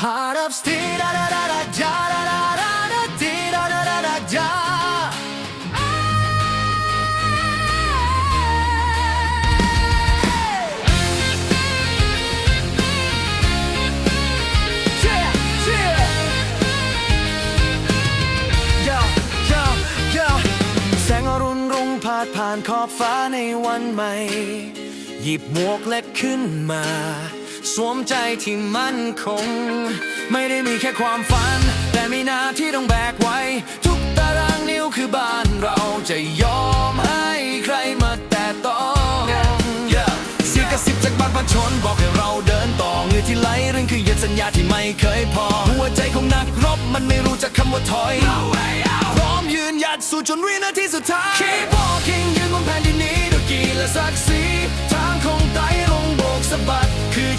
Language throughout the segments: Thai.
Heart of steel da da da da da da da da da da da da da da Yeah, yeah. Yo, yo, yo แสงอรุณรุ่งพาดผ่านขอบฟ้าในวันใหม่ หยิบหมวกเล็กขึ้นมา สวมใจที่มั่นคง ไม่ได้มีแค่ความฝัน แต่มีหน้าที่ต้องแบกไว้ ทุกตารางนิ้วคือบ้านเราจะยอมให้ใครมาแต่ต้องเสียงกระซิบจากบ้านพันชนบอกให้เราเดินต่อเงื่อที่ไหลเรื่องคือยัดสัญญาที่ไม่เคยพอ หัวใจของนักรบมันไม่รู้จักคำว่าถอยพร้อมยืนหยัดสู้จนวินาทีสุดท้าย Keep walking ยืนบนแผ่นดินนี้ด้วยกีและศักดิ์ศรี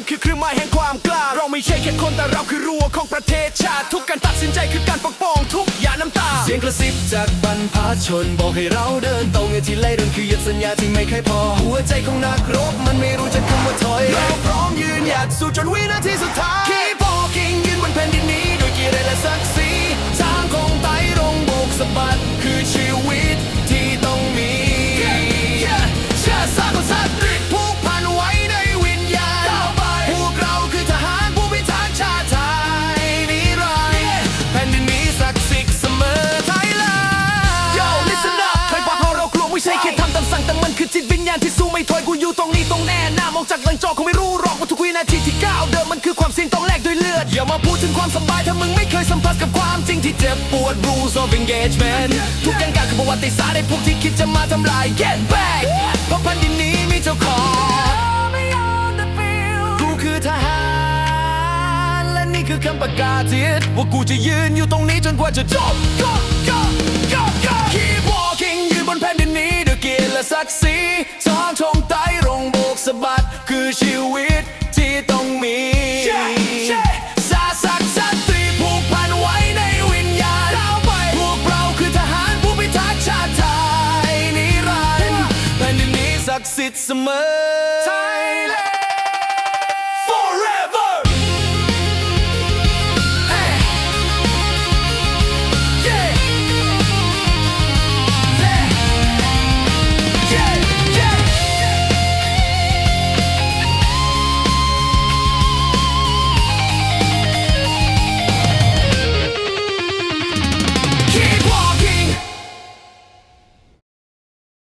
มันคือเครื่องหมายแห่งความกล้า เราไม่ใช่แค่คนแต่เราคือรั้วของประเทศชาติ ทุกการตัดสินใจคือการปกป้องทุกอย่าน้ำตา เสียงกระซิบจากบรรพชน บอกให้เราเดินตรงที่ไล่เดินคือยึดสัญญาที่ไม่เคยพอ หัวใจของนักรบมันไม่รู้จักคำว่าถอย เราพร้อมยืนหยัดสู้จนวินาทีสุดท้าย สั่งแต่มันคือจิตวิญญาณที่สู้ไม่ถอยกูอยู่ตรงนี้ตรงแน่หน้ามองจากหลังจอคงไม่รู้หรอกว่าทุกวินาทีที่ก้าวเดินมันคือความเสี่ยงต้องแลกด้วยเลือดอย่ามาพูดถึงความสบายถ้ามึงไม่เคยสัมผัสกับความจริงที่เจ็บปวด rules of engagement ทุกอย่างการคือประวัติศาสตร์ให้พวกที่คิดจะมาทำลาย get back เพราะแผ่นดินนี้มีเจ้าของกูคือทหาร และนี่คือคำประกาศทิศว่ากูจะยืนอยู่ตรงนี้จนกว่าจะจบ Go go go it's a summertime.